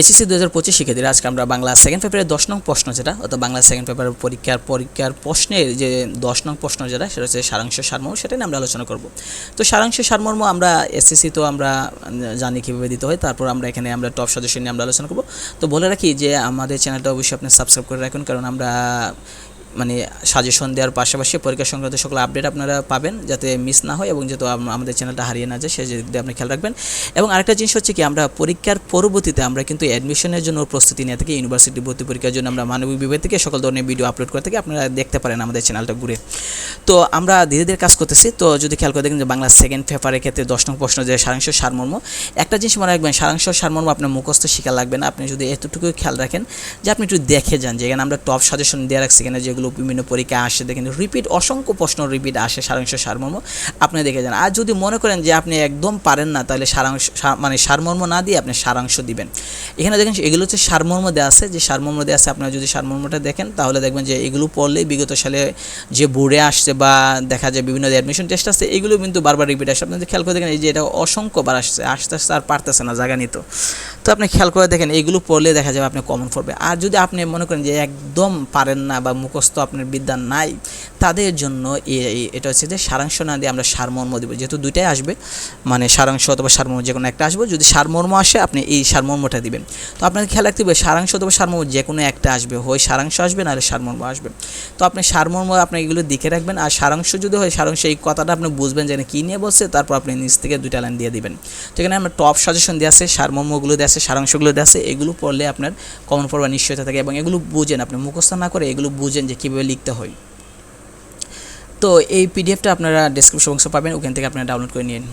SSC দু হাজার পঁচিশ শিক্ষার্থীরা, আজকে আমরা বাংলা সেকেন্ড পেপারের দশ নং প্রশ্ন যেটা, অর্থাৎ বাংলা সেকেন্ড পেপারের পরীক্ষার পরীক্ষার প্রশ্নের যে দশ নং প্রশ্ন যেটা, সেটা হচ্ছে সারাংশ সারমর্ম, সেটা নিয়ে আমরা আলোচনা করব। তো সারাংশ সারমর্ম আমরা এসএসসি তো আমরা জানি কীভাবে দিতে হয়, তারপর আমরা এখানে আমরা টপ সদস্য নিয়ে আমরা আলোচনা করব। তো বলে রাখি যে আমাদের চ্যানেলটা অবশ্যই আপনি সাবস্ক্রাইব করে রাখুন, কারণ আমরা মানে সাজেশন দেওয়ার পাশাপাশি পরীক্ষা সংক্রান্ত সকল আপডেট আপনারা পাবেন যাতে মিস না হয় এবং যাতে আমাদের চ্যানেলটা হারিয়ে না যায় দিক দিয়ে আপনি খেয়াল রাখবেন। এবং আরেকটা জিনিস হচ্ছে কি, আমরা পরীক্ষার পরবর্তীতে আমরা কিন্তু অ্যাডমিশনের জন্য প্রস্তুতি নিয়ে থাকি ইউনিভার্সিটি ভর্তি পরীক্ষার জন্য আমরা মানবিক বিভাগ থেকে সকল ধরনের ভিডিও আপলোড করে থাকি, আপনারা দেখতে পারেন আমাদের চ্যানেলটা ঘুরে। তো আমরা ধীরে ধীরে কাজ করতেছি। তো যদি খেয়াল করে দেখেন যে বাংলা সেকেন্ড পেপারের ক্ষেত্রে দশ নং প্রশ্ন যে সারাংশ সারমর্ম, একটা জিনিস মনে রাখবেন, সারাংশ সারমর্ম আপনার মুখস্থ শিখা লাগবে না। আপনি যদি এতটুকু খেয়াল রাখেন যে আপনি একটু দেখে যান যে এখানে আমরা টপ সাজেশন দেওয়া রাখছি, এখানে যেগুলো বিভিন্ন পরীক্ষা আসে, দেখেন রিপিট, অসংখ্য প্রশ্ন রিপিট আসে সারাংশ সারমর্ম। আপনি দেখে যান। আর যদি মনে করেন যে আপনি একদম পারেন না, তাহলে সারাংশ মানে সারমর্ম না দিয়ে আপনি সারাংশ দিবেন। এখানে দেখেন এগুলো হচ্ছে সারমর্ম দেওয়া আছে। যে সারমর্ম দেওয়া আছে, আপনারা যদি সারমর্মটা দেখেন, তাহলে দেখবেন যে এগুলো পড়লেই বিগত সালে যে বোর্ডে আসছে বা দেখা যায় বিভিন্ন অ্যাডমিশন টেস্ট আসছে এগুলো কিন্তু বারবার রিপিট আসছে আপনি খেয়াল করে দেখেন, এই যে এটা অসংখ্যবার আসছে, আস্তে আস্তে আর পারতেছে না, জায়গা নিত। তো আপনি খেয়াল করে দেখেন, এগুলো পড়লে দেখা যাবে আপনি কমন পড়বে। আর যদি আপনি মনে করেন যে একদম পারেন না বা মুখস্থ আপনার বিদ্যা নাই। তাদের জন্য এটা হচ্ছে যে সারাংশ না দিয়ে আমরা সারমর্ম দিব। যেহেতু দুইটাই আসবে মানে সারাংশ অথবা সারমর্ম যে কোনো একটা আসবে, যদি সারমর্ম আসে, আপনি এই সারমর্মটা দিবেন। তো আপনাকে খেয়াল রাখতে হবে, সারাংশ অথবা সারমর্ম যে কোনো একটা আসবে। হয় সারাংশ আসবে, নাহলে সারমর্ম আসবে। তো আপনি সারমর্ম আপনি এগুলো দেখে রাখবেন, আর সারাংশ যদি হয়, সারাংশ এই কথাটা আপনি বুঝবেন যে কী নিয়ে বলছে তারপর আপনি নিচ থেকে দুইটা লাইন দিয়ে দিবেন। তো এখানে আমরা টপ সাজেশন দেওয়া আছে, সারমর্মগুলো দেওয়া আছে, সারাংশগুলো দেওয়া আছে, এগুলো পড়লে আপনার কমন পড়বার নিশ্চয়তা থাকে এবং এগুলো বুঝেন, আপনি মুখস্থ না করে এগুলো বুঝেন যে কীভাবে লিখতে হয়। তো এই পিডিএফটা আপনারা ডেসক্রিপশন বক্সে পাবেন, ওখান থেকে আপনারা ডাউনলোড করে নিন।